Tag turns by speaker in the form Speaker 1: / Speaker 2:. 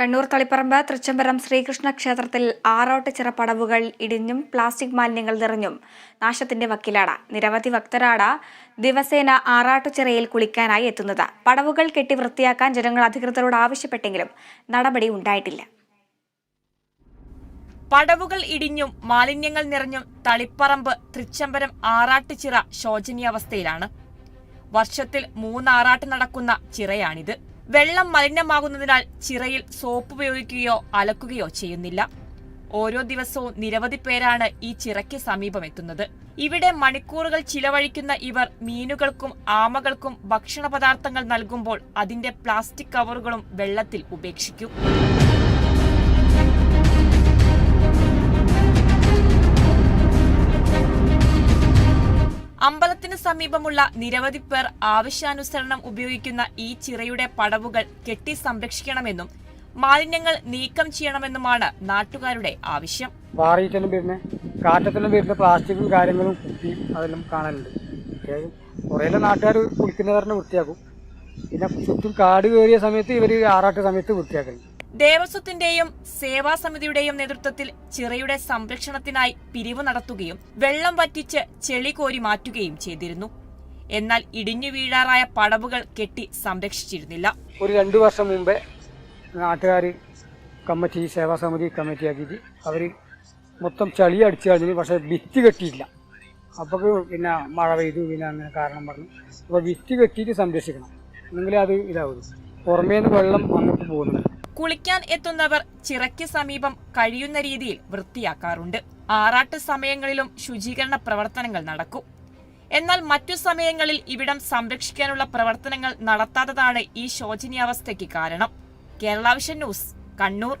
Speaker 1: കണ്ണൂർ തളിപ്പറമ്പ് തൃച്ചംബരം ശ്രീകൃഷ്ണ ക്ഷേത്രത്തിൽ ആറോട്ട് ചിറപ്പടവുകൾ ഇടിഞ്ഞും പ്ലാസ്റ്റിക് മാലിന്യങ്ങൾ നിറഞ്ഞും. നാശത്തിന്റെ വക്കിലാട നിരവധി ഭക്തരാണ് ദിവസേന ആറാട്ടുചിറയിൽ കുളിക്കാനായി എത്തുന്നത്. പടവുകൾ കെട്ടി വൃത്തിയാക്കാൻ ജനങ്ങൾ അധികൃതരോട് ആവശ്യപ്പെട്ടെങ്കിലും നടപടി ഉണ്ടായിട്ടില്ല.
Speaker 2: പടവുകൾ ഇടിഞ്ഞും മാലിന്യങ്ങൾ നിറഞ്ഞും തളിപ്പറമ്പ് തൃച്ചംബരം ആറാട്ടുചിറ ശോചനീയാവസ്ഥയിലാണ്. വർഷത്തിൽ മൂന്നാറാട്ട് നടക്കുന്ന ചിറയാണിത്. വെള്ളം മലിനമാകുന്നതിനാൽ ചിറയിൽ സോപ്പ് ഉപയോഗിക്കുകയോ അലക്കുകയോ ചെയ്യുന്നില്ല. ഓരോ ദിവസവും നിരവധി പേരാണ് ഈ ചിറയ്ക്ക് സമീപമെത്തുന്നത് ഇവിടെ മണിക്കൂറുകൾ ചിലവഴിക്കുന്ന ഇവർ മീനുകൾക്കും ആമകൾക്കും ഭക്ഷണ പദാർത്ഥങ്ങൾ നൽകുമ്പോൾ അതിന്റെ പ്ലാസ്റ്റിക് കവറുകളും വെള്ളത്തിൽ ഉപേക്ഷിക്കും. അമ്പലത്തിന് സമീപമുള്ള നിരവധി പേർ ആവശ്യാനുസരണം ഉപയോഗിക്കുന്ന ഈ ചിറയുടെ പടവുകൾ കെട്ടി സംരക്ഷിക്കണമെന്നും മാലിന്യങ്ങൾ നീക്കം ചെയ്യണമെന്നുമാണ് നാട്ടുകാരുടെ ആവശ്യം.
Speaker 3: വാറിയിട്ടും വരുന്ന. കാറ്റത്തെല്ലാം വരുന്ന. പ്ലാസ്റ്റിക്കും കാര്യങ്ങളും കുപ്പി അതെല്ലാം കാണലുണ്ട്. കുറേ നാട്ടുകാർ കുളിക്കുന്ന കാരണം വൃത്തിയാക്കും. പിന്നെ ചുറ്റും കാട് കയറിയ സമയത്ത് ഇവർ ആറാട്ട് സമയത്ത് വൃത്തിയാക്കണം
Speaker 2: ദേവസ്വത്തിന്റെയും സേവാ സമിതിയുടെയും നേതൃത്വത്തിൽ ചിറയുടെ സംരക്ഷണത്തിനായി പിരിവ് നടത്തുകയും വെള്ളം വറ്റിച്ച് ചെളി കോരി മാറ്റുകയും ചെയ്തിരുന്നു. എന്നാൽ ഇടിഞ്ഞു വീഴാറായ പടവുകൾ കെട്ടി സംരക്ഷിച്ചിരുന്നില്ല.
Speaker 3: ഒരു രണ്ടു വർഷം മുമ്പേ നാട്ടുകാർ കമ്മിറ്റി സേവാ സമിതി കമ്മിറ്റി ആക്കിയിട്ട് അവർ മൊത്തം ചളി അടിച്ചു കളഞ്ഞു പക്ഷേ ഭിത്തി കെട്ടിയില്ല അപ്പോൾ പിന്നെ മഴ പെയ്തു പിന്നെ അങ്ങനെ കാരണം പറഞ്ഞു. അപ്പോൾ ഭിത്തി കെട്ടിയിട്ട് സംരക്ഷിക്കണം. എന്നെങ്കിലേ അത് ഇതാവുള്ളൂ. പുറമേ നിന്ന് വെള്ളം അങ്ങോട്ട് പോകുന്നുണ്ട്.
Speaker 2: കുളിക്കാൻ എത്തുന്നവർ ചിറയ്ക്ക് സമീപം കഴിയുന്ന രീതിയിൽ വൃത്തിയാക്കാറുണ്ട്. ആറാട്ട് സമയങ്ങളിലും ശുചീകരണ പ്രവർത്തനങ്ങൾ നടക്കും. എന്നാൽ മറ്റു സമയങ്ങളിൽ ഇവിടം സംരക്ഷിക്കാനുള്ള പ്രവർത്തനങ്ങൾ നടത്താത്തതാണ് ഈ ശോചനീയാവസ്ഥയ്ക്ക് കാരണം. കേരളാവിഷൻ ന്യൂസ് കണ്ണൂർ.